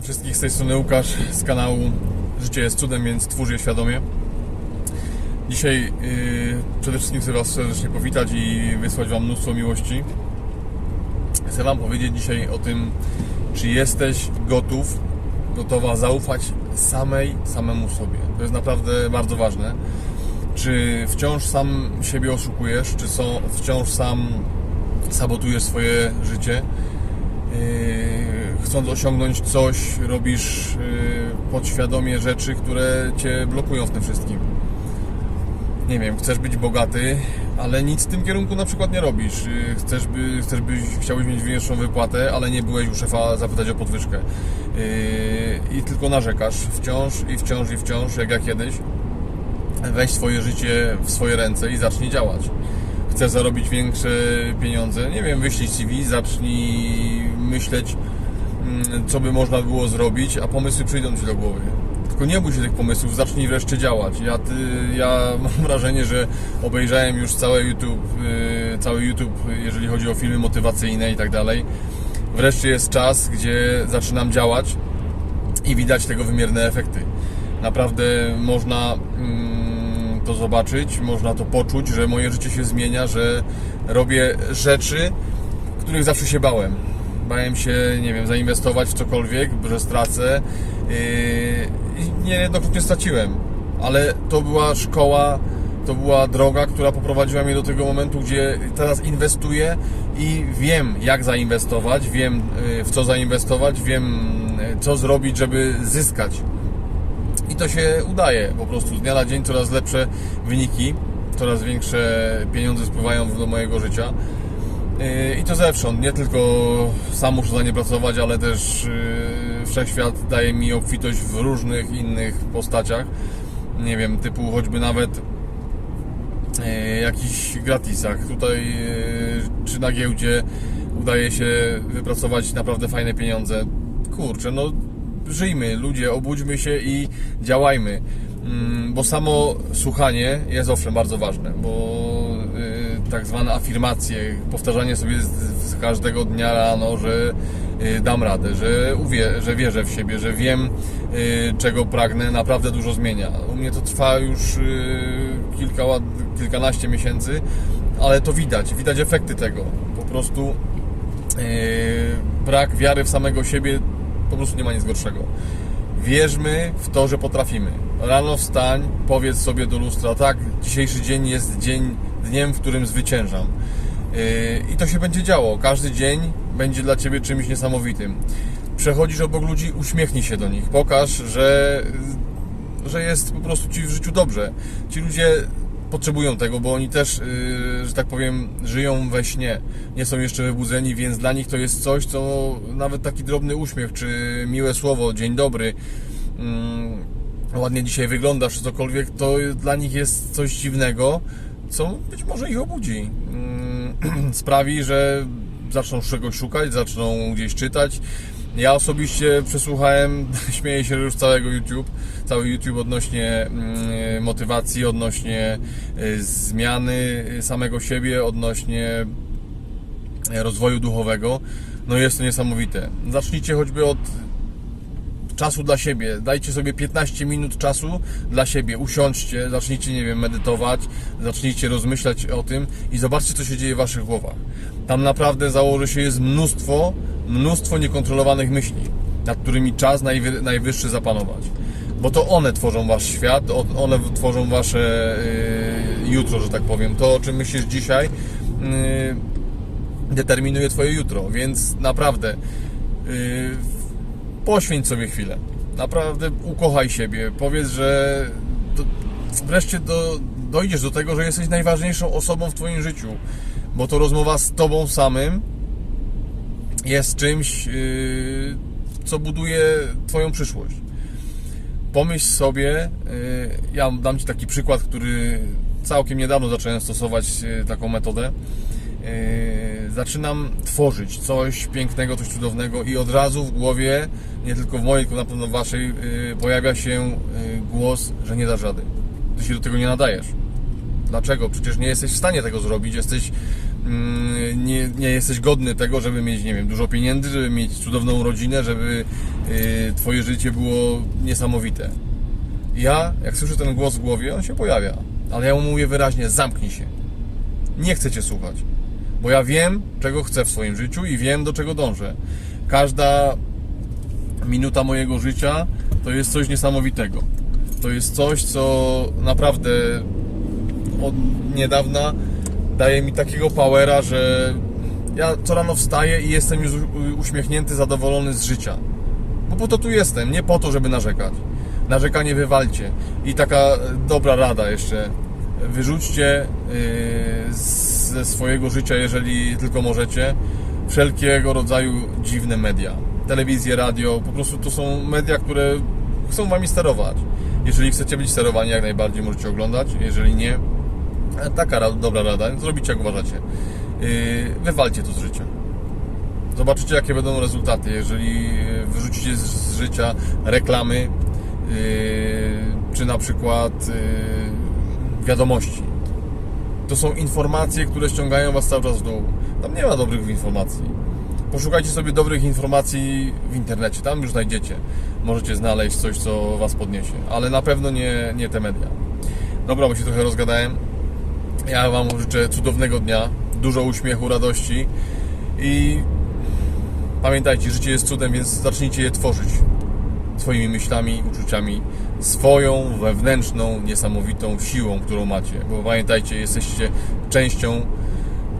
Witam wszystkich z tej strony Łukasz z kanału Życie jest cudem, więc twórz je świadomie. Dzisiaj yy, przede wszystkim chcę Was serdecznie powitać i wysłać Wam mnóstwo miłości. Chcę Wam powiedzieć dzisiaj o tym, czy jesteś gotów, gotowa zaufać samej, samemu sobie. To jest naprawdę bardzo ważne. Czy wciąż sam siebie oszukujesz, czy są, wciąż sam sabotujesz swoje życie? Yy, chcąc osiągnąć coś, robisz yy, podświadomie rzeczy, które cię blokują w tym wszystkim. Nie wiem, chcesz być bogaty, ale nic w tym kierunku na przykład nie robisz. Yy, Chcesz, by, chcesz byś, chciałbyś mieć wyższą wypłatę, ale nie byłeś u szefa zapytać o podwyżkę. Yy, I tylko narzekasz wciąż i wciąż i wciąż, jak ja kiedyś. Weź swoje życie w swoje ręce i zacznij działać chcesz zarobić większe pieniądze, nie wiem, wyślij CV, zacznij myśleć, co by można było zrobić, a pomysły przyjdą Ci do głowy. Tylko nie bój się tych pomysłów, zacznij wreszcie działać. Ja, ty, ja mam wrażenie, że obejrzałem już całe YouTube, yy, cały YouTube, jeżeli chodzi o filmy motywacyjne i tak dalej. Wreszcie jest czas, gdzie zaczynam działać i widać tego wymierne efekty. Naprawdę można mm, to zobaczyć, można to poczuć, że moje życie się zmienia, że robię rzeczy, których zawsze się bałem. Bałem się, nie wiem, zainwestować w cokolwiek, że stracę yy, i niejednokrotnie straciłem. Ale to była szkoła, to była droga, która poprowadziła mnie do tego momentu, gdzie teraz inwestuję i wiem, jak zainwestować, wiem, yy, w co zainwestować, wiem, yy, co zrobić, żeby zyskać i to się udaje po prostu z dnia na dzień coraz lepsze wyniki, coraz większe pieniądze spływają do mojego życia. Yy, I to zewsząd, nie tylko sam muszę za nie pracować, ale też yy, wszechświat daje mi obfitość w różnych innych postaciach. Nie wiem, typu choćby nawet yy, jakichś gratisach. Tutaj czy na giełdzie udaje się wypracować naprawdę fajne pieniądze. Kurczę, no żyjmy, ludzie, obudźmy się i działajmy. Mm, Bo samo słuchanie jest owszem bardzo ważne, bo y, tak zwane afirmacje, powtarzanie sobie z, każdego dnia rano, że y, dam radę, że, uwie, że wierzę w siebie, że wiem y, czego pragnę, naprawdę dużo zmienia. U mnie to trwa już y, kilka, kilkanaście miesięcy, ale to widać, widać efekty tego. Po prostu brak wiary w samego siebie po prostu nie ma nic gorszego. Wierzmy w to, że potrafimy. Rano wstań, powiedz sobie do lustra, tak, dzisiejszy dzień jest dzień, dniem, w którym zwyciężam. Yy, I to się będzie działo. Każdy dzień będzie dla Ciebie czymś niesamowitym. Przechodzisz obok ludzi, uśmiechnij się do nich. Pokaż, że, że jest po prostu Ci w życiu dobrze. Ci ludzie potrzebują tego, bo oni też, yy, że tak powiem, żyją we śnie. Nie są jeszcze wybudzeni, więc dla nich to jest coś, co nawet taki drobny uśmiech, czy miłe słowo, dzień dobry, yy, ładnie dzisiaj wyglądasz, czy cokolwiek, to dla nich jest coś dziwnego, co być może ich obudzi. Yy, sprawi, że zaczną czegoś szukać, zaczną gdzieś czytać. Ja osobiście przesłuchałem, śmieję się już całego YouTube, cały YouTube odnośnie mm, motywacji, odnośnie y, zmiany samego siebie, odnośnie rozwoju duchowego. No jest to niesamowite. Zacznijcie choćby od czasu dla siebie. Dajcie sobie 15 minut czasu dla siebie. Usiądźcie, zacznijcie, nie wiem, medytować, zacznijcie rozmyślać o tym i zobaczcie, co się dzieje w waszych głowach. Tam naprawdę założy się jest mnóstwo, mnóstwo niekontrolowanych myśli, nad którymi czas najwy, najwyższy zapanować. Bo to one tworzą wasz świat, one tworzą wasze yy, jutro, że tak powiem. To, o czym myślisz dzisiaj, yy, determinuje twoje jutro, więc naprawdę yy, poświęć sobie chwilę. Naprawdę ukochaj siebie. Powiedz, że do, wreszcie do, dojdziesz do tego, że jesteś najważniejszą osobą w Twoim życiu, bo to rozmowa z Tobą samym jest czymś, yy, co buduje Twoją przyszłość. Pomyśl sobie, yy, ja dam Ci taki przykład, który całkiem niedawno zacząłem stosować yy, taką metodę. Zaczynam tworzyć coś pięknego, coś cudownego i od razu w głowie, nie tylko w mojej, tylko na pewno w waszej, pojawia się głos, że nie dasz rady. Ty się do tego nie nadajesz. Dlaczego? Przecież nie jesteś w stanie tego zrobić, jesteś nie, nie jesteś godny tego, żeby mieć, nie wiem, dużo pieniędzy, żeby mieć cudowną rodzinę, żeby y, twoje życie było niesamowite. Ja, jak słyszę ten głos w głowie, on się pojawia. Ale ja mu mówię wyraźnie, zamknij się. Nie chcę cię słuchać. Bo ja wiem, czego chcę w swoim życiu i wiem, do czego dążę. Każda minuta mojego życia to jest coś niesamowitego. To jest coś, co naprawdę od niedawna daje mi takiego powera, że ja co rano wstaję i jestem już uśmiechnięty, zadowolony z życia. Bo po to tu jestem, nie po to, żeby narzekać. Narzekanie wywalcie. I taka e, dobra rada jeszcze. Wyrzućcie yy, ze swojego życia, jeżeli tylko możecie, wszelkiego rodzaju dziwne media. Telewizję, radio, po prostu to są media, które chcą wami sterować. Jeżeli chcecie być sterowani, jak najbardziej możecie oglądać. Jeżeli nie, e, taka ra- dobra rada. Zrobicie jak uważacie. Yy, wywalcie to z życia. Zobaczycie, jakie będą rezultaty, jeżeli wyrzucicie z, życia reklamy, yy, czy na przykład yy, wiadomości. To są informacje, które ściągają Was cały czas w dół. Tam nie ma dobrych informacji. Poszukajcie sobie dobrych informacji w internecie, tam już znajdziecie. Możecie znaleźć coś, co Was podniesie, ale na pewno nie, nie te media. Dobra, bo się trochę rozgadałem. Ja Wam życzę cudownego dnia, dużo uśmiechu, radości i Pamiętajcie, życie jest cudem, więc zacznijcie je tworzyć swoimi myślami, uczuciami, swoją wewnętrzną, niesamowitą siłą, którą macie. Bo pamiętajcie, jesteście częścią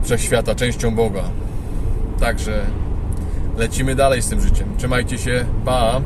wszechświata, częścią Boga. Także lecimy dalej z tym życiem. Trzymajcie się, pa!